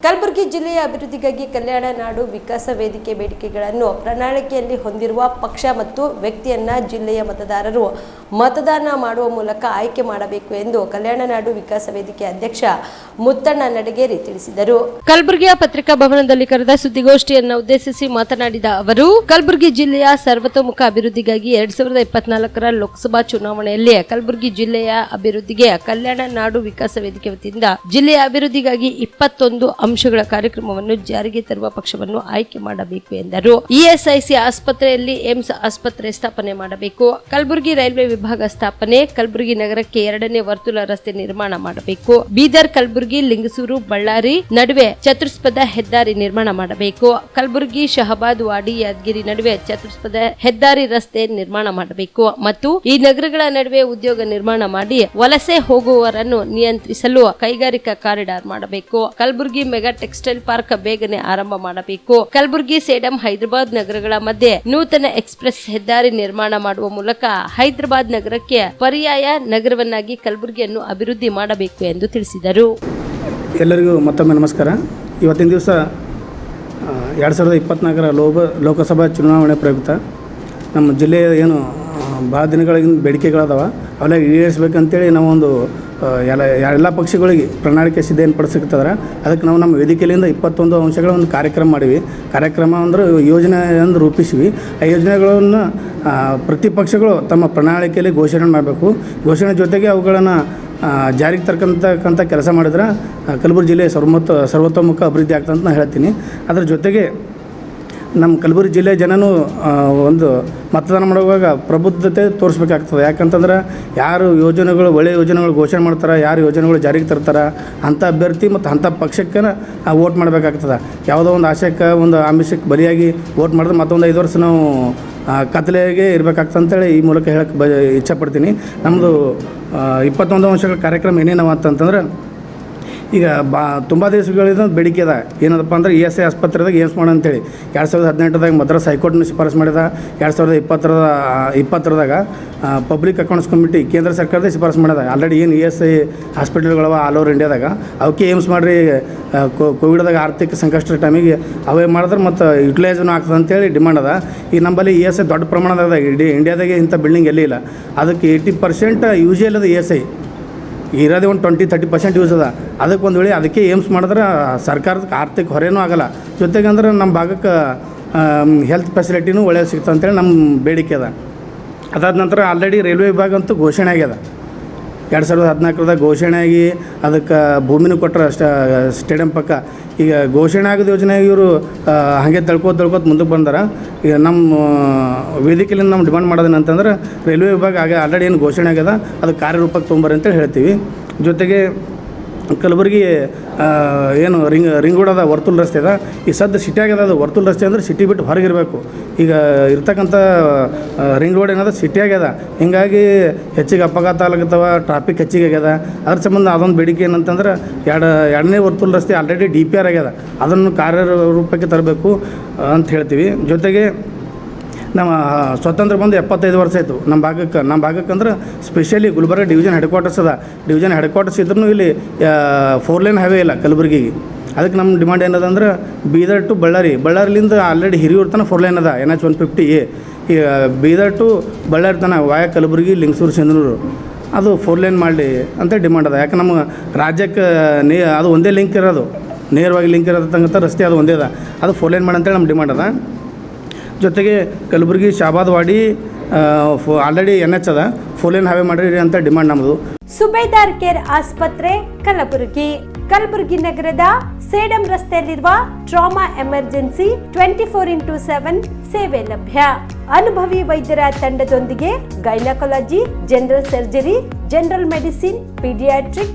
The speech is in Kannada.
ಕಲಬುರಗಿ ಜಿಲ್ಲೆಯ ಅಭಿವೃದ್ಧಿಗಾಗಿ ಕಲ್ಯಾಣ ನಾಡು ವಿಕಾಸ ವೇದಿಕೆ ಬೇಡಿಕೆಗಳನ್ನು ಪ್ರಣಾಳಿಕೆಯಲ್ಲಿ ಹೊಂದಿರುವ ಪಕ್ಷ ಮತ್ತು ವ್ಯಕ್ತಿಯನ್ನ ಜಿಲ್ಲೆಯ ಮತದಾರರು ಮತದಾನ ಮಾಡುವ ಮೂಲಕ ಆಯ್ಕೆ ಮಾಡಬೇಕು ಎಂದು ಕಲ್ಯಾಣ ನಾಡು ವಿಕಾಸ ವೇದಿಕೆ ಅಧ್ಯಕ್ಷ ಮುತ್ತಣ್ಣ ನಡಗೇರಿ ತಿಳಿಸಿದರು. ಕಲಬುರಗಿಯ ಪತ್ರಿಕಾ ಭವನದಲ್ಲಿ ಕರೆದ ಸುದ್ದಿಗೋಷ್ಠಿಯನ್ನು ಉದ್ದೇಶಿಸಿ ಮಾತನಾಡಿದ ಅವರು, ಕಲಬುರಗಿ ಜಿಲ್ಲೆಯ ಸರ್ವತೋಮುಖ ಅಭಿವೃದ್ಧಿಗಾಗಿ ಎರಡ್ ಸಾವಿರದ ಇಪ್ಪತ್ನಾಲ್ಕರ ಲೋಕಸಭಾ ಚುನಾವಣೆಯಲ್ಲಿ ಕಲಬುರಗಿ ಜಿಲ್ಲೆಯ ಅಭಿವೃದ್ಧಿಗೆ ಕಲ್ಯಾಣ ನಾಡು ವಿಕಾಸ ವೇದಿಕೆ ವತಿಯಿಂದ ಜಿಲ್ಲೆಯ ಅಭಿವೃದ್ಧಿಗಾಗಿ ಇಪ್ಪತ್ತೊಂದು ಅಂಶಗಳ ಕಾರ್ಯಕ್ರಮವನ್ನು ಜಾರಿಗೆ ತರುವ ಪಕ್ಷವನ್ನು ಆಯ್ಕೆ ಮಾಡಬೇಕು ಎಂದರು. ಇಎಸ್ಐಸಿ ಆಸ್ಪತ್ರೆಯಲ್ಲಿ ಏಮ್ಸ್ ಆಸ್ಪತ್ರೆ ಸ್ಥಾಪನೆ ಮಾಡಬೇಕು. ಕಲಬುರಗಿ ರೈಲ್ವೆ ವಿಭಾಗ ಸ್ಥಾಪನೆ, ಕಲಬುರಗಿ ನಗರಕ್ಕೆ ಎರಡನೇ ವರ್ತುಲ ರಸ್ತೆ ನಿರ್ಮಾಣ ಮಾಡಬೇಕು. ಬೀದರ್, ಕಲಬುರಗಿ, ಲಿಂಗಸೂರು, ಬಳ್ಳಾರಿ ನಡುವೆ ಚತುಷ್ಪದ ಹೆದ್ದಾರಿ ನಿರ್ಮಾಣ ಮಾಡಬೇಕು. ಕಲಬುರಗಿ, ಶಹಬಾದ್, ವಾಡಿ, ಯಾದಗಿರಿ ನಡುವೆ ಚತುಷ್ಪದ ಹೆದ್ದಾರಿ ರಸ್ತೆ ನಿರ್ಮಾಣ ಮಾಡಬೇಕು. ಮತ್ತು ಈ ನಗರಗಳ ನಡುವೆ ಉದ್ಯೋಗ ನಿರ್ಮಾಣ ಮಾಡಿ ವಲಸೆ ಹೋಗುವವರನ್ನು ನಿಯಂತ್ರಿಸಲು ಕೈಗಾರಿಕಾ ಕಾರಿಡಾರ್ ಮಾಡಬೇಕು. ಕಲಬುರಗಿ ಮೆಗಾ ಟೆಕ್ಸ್ಟೈಲ್ ಪಾರ್ಕ್ ಬೇಗನೆ ಆರಂಭ ಮಾಡಬೇಕು. ಕಲಬುರಗಿ, ಸೇಡಂ, ಹೈದರಾಬಾದ್ ನಗರಗಳ ಮಧ್ಯೆ ನೂತನ ಎಕ್ಸ್ಪ್ರೆಸ್ ಹೆದ್ದಾರಿ ನಿರ್ಮಾಣ ಮಾಡುವ ಮೂಲಕ ಹೈದರಾಬಾದ್ ನಗರಕ್ಕೆ ಪರ್ಯಾಯ ನಗರವನ್ನಾಗಿ ಕಲಬುರಗಿಯನ್ನು ಅಭಿವೃದ್ಧಿ ಮಾಡಬೇಕು ಎಂದು ತಿಳಿಸಿದರು. ಎಲ್ಲರಿಗೂ ಮತ್ತೊಮ್ಮೆ ನಮಸ್ಕಾರ. ಇವತ್ತಿನ ದಿವಸ ಎರಡು ಸಾವಿರದ ಇಪ್ಪತ್ನಾಲ್ಕರ ಲೋಕ ಲೋಕಸಭಾ ಚುನಾವಣೆ ಪ್ರಯುಕ್ತ ನಮ್ಮ ಜಿಲ್ಲೆಯ ಏನು ಭಾಳ ದಿನಗಳಿಂದ ಬೇಡಿಕೆಗಳದಾವ. ಅವೆಲ್ಲ ಈಡೇರಿಸ್ಬೇಕಂತೇಳಿ ನಾವೊಂದು ಎಲ್ಲ ಎಲ್ಲ ಪಕ್ಷಗಳಿಗೆ ಪ್ರಣಾಳಿಕೆ ಸಿದ್ಧೇನು ಪಡಿಸಿರ್ತದ್ರ? ಅದಕ್ಕೆ ನಾವು ನಮ್ಮ ವೇದಿಕೆಯಿಂದ ಇಪ್ಪತ್ತೊಂದು ಅಂಶಗಳ ಒಂದು ಕಾರ್ಯಕ್ರಮ ಮಾಡಿವಿ. ಕಾರ್ಯಕ್ರಮ ಅಂದ್ರೆ ಯೋಜನೆ ಅಂದ್ರೆ ರೂಪಿಸಿವಿ. ಆ ಯೋಜನೆಗಳನ್ನು ಪ್ರತಿಪಕ್ಷಗಳು ತಮ್ಮ ಪ್ರಣಾಳಿಕೆಯಲ್ಲಿ ಘೋಷಣೆ ಮಾಡಬೇಕು. ಘೋಷಣೆ ಜೊತೆಗೆ ಅವುಗಳನ್ನು ಜಾರಿಗೆ ತರ್ಕಂತಕ್ಕಂಥ ಕೆಲಸ ಮಾಡಿದ್ರೆ ಕಲಬುರಗಿ ಜಿಲ್ಲೆ ಸರ್ವತ್ತ ಸರ್ವತೋಮುಖ ಅಭಿವೃದ್ಧಿ ಆಗ್ತದಂತ ನಾನು ಹೇಳ್ತೀನಿ. ಅದ್ರ ಜೊತೆಗೆ ನಮ್ಮ ಕಲಬುರಗಿ ಜಿಲ್ಲೆ ಜನನೂ ಒಂದು ಮತದಾನ ಮಾಡುವಾಗ ಪ್ರಬುದ್ಧತೆ ತೋರಿಸ್ಬೇಕಾಗ್ತದೆ. ಯಾಕಂತಂದ್ರೆ ಯಾರು ಯೋಜನೆಗಳು ಒಳ್ಳೆಯ ಯೋಜನೆಗಳು ಘೋಷಣೆ ಮಾಡ್ತಾರೆ, ಯಾರು ಯೋಜನೆಗಳು ಜಾರಿಗೆ ತರ್ತಾರೆ, ಅಂಥ ಅಭ್ಯರ್ಥಿ ಮತ್ತು ಅಂಥ ಪಕ್ಷಕ್ಕೆ ವೋಟ್ ಮಾಡಬೇಕಾಗ್ತದೆ. ಯಾವುದೋ ಒಂದು ಆಶಯಕ್ಕೆ, ಒಂದು ಆಮಿಷಕ್ಕೆ ಬಲಿಯಾಗಿ ವೋಟ್ ಮಾಡಿದ್ರೆ ಮತ್ತೊಂದು ಐದು ವರ್ಷ ನಾವು ಕತ್ಲೆಗೆ ಇರಬೇಕಾಗ್ತದೆ ಅಂತೇಳಿ ಈ ಮೂಲಕ ಹೇಳಕ್ಕೆ ಬ ಇಚ್ಛಪಡ್ತೀನಿ ನಮ್ಮದು ಇಪ್ಪತ್ತೊಂದು ವರ್ಷಗಳ ಕಾರ್ಯಕ್ರಮ ಏನೇನವ ಅಂತಂತಂದ್ರೆ ಈಗ ಬಾ, ತುಂಬ ದಿವಸಗಳಿಂದ ಬೇಡಿಕೆ ಅದ. ಏನದಪ್ಪ ಅಂದ್ರೆ ಇ ಎಸ್ ಐ ಆಸ್ಪತ್ರೆದಾಗ ಏಮ್ಸ್ ಮಾಡ ಅಂತೇಳಿ. ಎರಡು ಸಾವಿರದ ಹದಿನೆಂಟದಾಗ ಮದ್ರಾಸ್ ಹೈಕೋರ್ಟ್ನ ಶಿಫಾರಸ್ ಮಾಡಿದ. ಎರಡು ಸಾವಿರದ ಇಪ್ಪತ್ತರ, ಇಪ್ಪತ್ತರದಾಗ ಪಬ್ಲಿಕ್ ಅಕೌಂಟ್ಸ್ ಕಮಿಟಿ ಕೇಂದ್ರ ಸರ್ಕಾರದ ಶಿಫಾರಸ್ ಮಾಡಿದ. ಆಲ್ರೆಡಿ ಏನು ಇ ಎಸ್ ಐ ಹಾಸ್ಪಿಟಲ್ಗಳವ ಆಲ್ ಓವರ್ ಇಂಡಿಯಾದಾಗ ಅವಕ್ಕೆ ಏಮ್ಸ್ ಮಾಡಿರಿ ಕೋವಿಡ್ದಾಗ ಆರ್ಥಿಕ ಸಂಕಷ್ಟದ ಟೈಮಿಗೆ ಅವೇ ಮಾಡಿದ್ರೆ ಮತ್ತು ಯುಟಿಲೈಸನು ಆಗ್ತದೆ ಅಂತೇಳಿ ಡಿಮಾಂಡ್ ಅದ. ಈಗ ನಂಬಲ್ಲಿ ಇ ಎಸ್ ಐ ದೊಡ್ಡ ಪ್ರಮಾಣದಾಗ ಇಡೀ ಇಂಡಿಯಾದಾಗೆ ಇಂಥ ಬಿಲ್ಡಿಂಗ್ ಎಲ್ಲಿ ಇಲ್ಲ. ಅದಕ್ಕೆ ಏಯ್ಟಿ ಪರ್ಸೆಂಟ್ ಯೂಸ್ ಅದ ಇ ಎಸ್ ಐ. ಇರೋದೇ ಒಂದು ಟ್ವೆಂಟಿ ತರ್ಟಿ ಪರ್ಸೆಂಟ್ ಯೂಸ್ ಅದ. ಅದಕ್ಕೆ ಒಂದು ವೇಳೆ ಅದಕ್ಕೆ ಏಮ್ಸ್ ಮಾಡಿದ್ರೆ ಸರ್ಕಾರಕ್ಕೆ ಆರ್ಥಿಕ ಹೊರೇನೂ ಆಗಲ್ಲ. ಜೊತೆಗೆ ಅಂದ್ರೆ ನಮ್ಮ ಭಾಗಕ್ಕೆ ಹೆಲ್ತ್ ಫೆಸಿಲಿಟಿನೂ ಒಳ್ಳೆಯ ಅಂತೇಳಿ ನಮ್ಮ ಬೇಡಿಕೆ ಅದ. ಅದಾದ ನಂತರ ಆಲ್ರೆಡಿ ರೈಲ್ವೆ ವಿಭಾಗ ಅಂತೂ ಘೋಷಣೆ ಆಗ್ಯದ. ಎರಡು ಸಾವಿರದ ಹದಿನಾಲ್ಕರದಾಗ ಘೋಷಣೆ ಆಗಿ ಅದಕ್ಕೆ ಭೂಮಿನೂ ಕೊಟ್ಟರು ಅಷ್ಟ, ಸ್ಟೇಡಿಯಂ ಪಕ್ಕ. ಈಗ ಘೋಷಣೆ ಆಗದ ಯೋಜನೆ ಇವರು ಹಾಗೆ ತಳ್ಕೋತ ತಳ್ಕೋತ ಮುಂದಕ್ಕೆ ಬಂದಾರ. ಈಗ ನಮ್ಮ ವೇದಿಕೆಯಿಂದ ನಮ್ಮ ಡಿಮಾಂಡ್ ಮಾಡೋದೇನಂತಂದ್ರೆ ರೈಲ್ವೆ ವಿಭಾಗ ಆಗ ಆಲ್ರೆಡಿ ಏನು ಘೋಷಣೆ ಆಗ್ಯದ, ಅದು ಕಾರ್ಯರೂಪಕ್ಕೆ ತೊಗೊಂಬರ್ರಿ ಅಂತೇಳಿ ಹೇಳ್ತೀವಿ. ಜೊತೆಗೆ ಕಲಬುರಗಿ ಏನು ರಿಂಗ್ ರಿಂಗ್ ರೋಡ್ ಅದ ವರ್ತುಲ್ ರಸ್ತೆ ಅದ. ಈ ಸದ್ಯ ಸಿಟಿ ಆಗ್ಯದ, ಅದು ವರ್ತುಲ್ ರಸ್ತೆ ಅಂದ್ರೆ ಸಿಟಿ ಬಿಟ್ಟು ಹೊರಗಿರಬೇಕು. ಈಗ ಇರ್ತಕ್ಕಂಥ ರಿಂಗ್ ರೋಡ್ ಏನದ ಸಿಟಿಯಾಗ್ಯದ ಹಿಂಗಾಗಿ ಹೆಚ್ಚಿಗೆ ಅಪಘಾತ ಆಗ್ಲತ್ತವ ಟ್ರಾಫಿಕ್ ಹೆಚ್ಚಿಗೆ ಆಗ್ಯದ. ಅದ್ರ ಸಂಬಂಧ ಅದೊಂದು ಬೇಡಿಕೆ ಏನಂತಂದ್ರೆ, ಎರಡು, ಎರಡನೇ ವರ್ತುಲ್ ರಸ್ತೆ ಆಲ್ರೆಡಿ ಡಿ ಪಿ ಆರ್ ಆಗ್ಯದ. ಅದನ್ನು ಕಾರ್ಯರೂಪಕ್ಕೆ ತರಬೇಕು ಅಂತ ಹೇಳ್ತೀವಿ. ಜೊತೆಗೆ ನಮ್ಮ ಸ್ವತಂತ್ರ ಬಂದು ಎಪ್ಪತ್ತೈದು ವರ್ಷ ಆಯಿತು. ನಮ್ಮ ಭಾಗಕ್ಕೆ ನಮ್ಮ ಭಾಗಕ್ಕೆ ಅಂದ್ರೆ specially Gulbarga division headquarters ಅದ. ಡಿವಿಷನ್ ಹೆಡ್ ಕ್ವಾರ್ಟರ್ಸ್ ಇದ್ರೂ ಇಲ್ಲಿ ಫೋರ್ ಲೈನ್ ಹೈವೇ ಇಲ್ಲ ಕಲಬುರಗಿಗೆ. ಅದಕ್ಕೆ ನಮ್ಮ ಡಿಮಾಂಡ್ ಏನದ ಅಂದ್ರೆ ಬೀದರ್ ಟು ಬಳ್ಳಾರಿ. ಬಳ್ಳಾರಿಲಿಂದ ಆಲ್ರೆಡಿ ಹಿರಿಯೂರು ತನಕ ಫೋರ್ ಲೈನ್ ಅದ N H one fifty A. Bidar to Bellary ತನಕ ವಾಯ ಕಲಬುರಗಿ, ಲಿಂಗಸೂರು ಚಂದ್ರೂರು ಅದು ಫೋರ್ ಲೈನ್ ಮಾಡಲಿ ಅಂತ ಡಿಮಾಂಡ್ ಅದ. ಯಾಕೆ ನಮ್ಮ ರಾಜ್ಯಕ್ಕೆ, ನೇ, ಅದು ಒಂದೇ ಲಿಂಕ್ ಇರೋದು. ನೇರವಾಗಿ ಲಿಂಕ್ ಇರೋದಂತ ರಸ್ತೆ ಅದು ಒಂದೇ ಅದ. ಅದು ಫೋರ್ ಲೈನ್ ಮಾಡಿ ಅಂತೇಳಿ ನಮ್ಮ ಡಿಮಾಂಡ್ ಅದ. ಜೊತೆಗೆ Kalaburagi Shahabad Wadi already N H ಅದ. ಫುಲ್ ಏನ್ ಹಾವೆ ಮಾಡಿರಿ ಅಂತ ಡಿಮಾಂಡ್ ನಮ್ಮದು ಸುಬೇದಾರ್ ಕೇರ್ ಆಸ್ಪತ್ರೆ, ಕಲಬುರಗಿ. ಕಲಬುರಗಿ ನಗರದ ಸೇಡಂ ರಸ್ತೆಯಲ್ಲಿರುವ trauma emergency twenty four into seven ಸೇವೆ ಲಭ್ಯ. ಅನುಭವಿ ವೈದ್ಯರ ತಂಡದೊಂದಿಗೆ gynaecology, general surgery, general medicine, paediatric